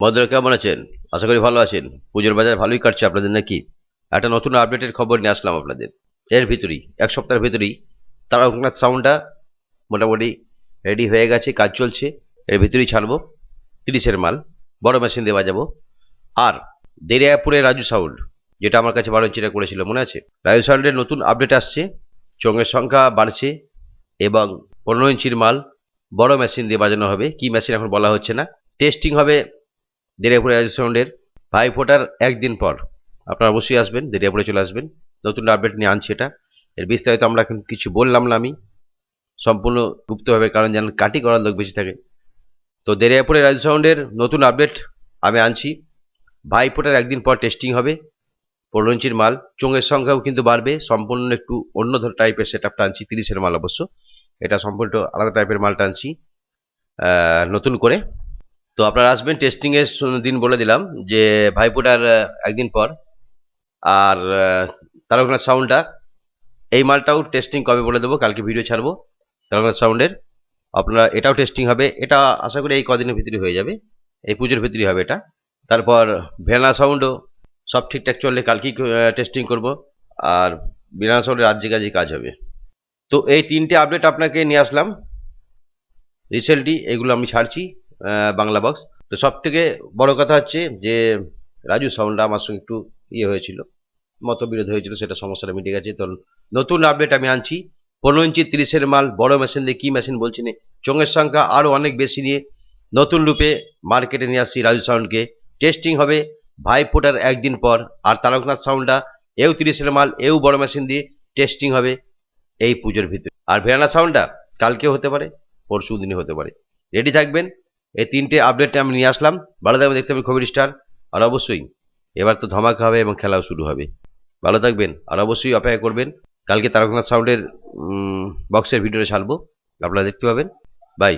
বন্ধুরা কেমন আছেন? আশা করি ভালো আছেন। পুজোর বাজার ভালোই কাটছে আপনাদের নাকি? একটা নতুন আপডেটের খবর নিয়ে আসলাম আপনাদের। এর ভিতরেই, এক সপ্তাহের ভিতরেই তারকনাথ সাউন্ডটা মোটামুটি রেডি হয়ে গেছে, কাজ চলছে। এর ভিতরেই ছাড়বো। তিরিশের মাল, বড় মেশিন দিয়ে বাজাবো। আর দেরিয়াপুরে রাজু সাউন্ড যেটা আমার কাছে বারো ইঞ্চিটা করেছিল, মনে আছে? রাজু সাউন্ডের নতুন আপডেট আসছে। চোঙের সংখ্যা বাড়ছে এবং পনেরো ইঞ্চির মাল বড় মেশিন দিয়ে বাজানো হবে। কি মেশিন এখন বলা হচ্ছে না? টেস্টিং হবে দেরিয়াপুরে রাজু সাউন্ডের ভাই ফোটার একদিন পর। আপনারা অবশ্যই আসবেন, দেরিয়াপুরে চলে আসবেন। নতুন আপডেট নিয়ে আনছি এটা। এর বিস্তারিত আমরা কিছু বললাম না আমি। সম্পূর্ণ গুপ্তভাবে কারণ যেন কাটি করার লোক বেশি থাকে। তো দেরিয়াপুরে রাজু সাউন্ডের নতুন আপডেট আমি আনছি। ভাই ফোটার একদিন পর টেস্টিং হবে। পনেরো মাল। চোঙের সংখ্যাও কিন্তু বাড়বে। সম্পূর্ণ একটু অন্য ধর টাইপের সেট আপটা আনছি, তিরিশের মাল অবশ্য। এটা সম্পূর্ণ আলাদা টাইপের মালটা আনছি। নতুন করে। তো আপনারা আসবেন টেস্টিং এর দিন বলে দিলাম যে ভাইফোঁটার একদিন পর। আর তারকনাথ সাউন্ডটা এই মালটাও টেস্টিং কবে বলে দেবো, কালকে ভিডিও ছাড়বো তারকনাথ সাউন্ডের আপনারা, এটাও টেস্টিং হবে, এটা আশা করি এই কদিনের ভিতরে হয়ে যাবে, এই পুজোর ভিতরেই হবে এটা। তারপর ভেনা সাউন্ডও সব ঠিকঠাক চললে কালকেই টেস্টিং করব, আর বিনা সাউন্ডের রাজ্যে কাজে কাজ হবে। তো এই তিনটে আপডেট আপনাকে নিয়ে আসলাম রিসেন্টলি এগুলো আমি ছাড়ছি। বাংলা বক্স তো সব থেকে বড় কথা হচ্ছে যে, রাজু সাউন্ডটা আমার সঙ্গে একটু ইয়ে হয়েছিল, মতবিরোধ হয়েছিল, সেটা সমস্যাটা মিটে গেছে। তো নতুন আপডেট আমি আনছি। পনেরো ইঞ্চি তিরিশের মাল, বড় মেশিন দিয়ে কি মেশিন বলছি না? চোঙের সংখ্যা আরও অনেক বেশি নিয়ে নতুন রূপে মার্কেটে নিয়ে আসছি রাজু সাউন্ডকে। টেস্টিং হবে ভাই ফোটার একদিন পর। আর তারকনাথ সাউন্ডটা, এও তিরিশের মাল, এও বড় মেশিন দিয়ে টেস্টিং হবে এই পুজোর ভিতরে। আর ভেরানা সাউন্ডটা কালকেও হতে পারে পরশু দিনে হতে পারে। রেডি থাকবেন? এই তিনটে আপডেটটা আমি নিয়ে আসলাম। ভালো থাকবেন, দেখতে পাবেন খবর স্টার আর অবশ্যই, এবার তো ধমাকা হবে এবং খেলাও শুরু হবে। ভালো থাকবেন, আর অবশ্যই অপেক্ষা করবেন। কালকে তারকনাথ সাউন্ডের বক্সের ভিডিওটা ছাড়বো। আপনারা দেখতে পাবেন। বাই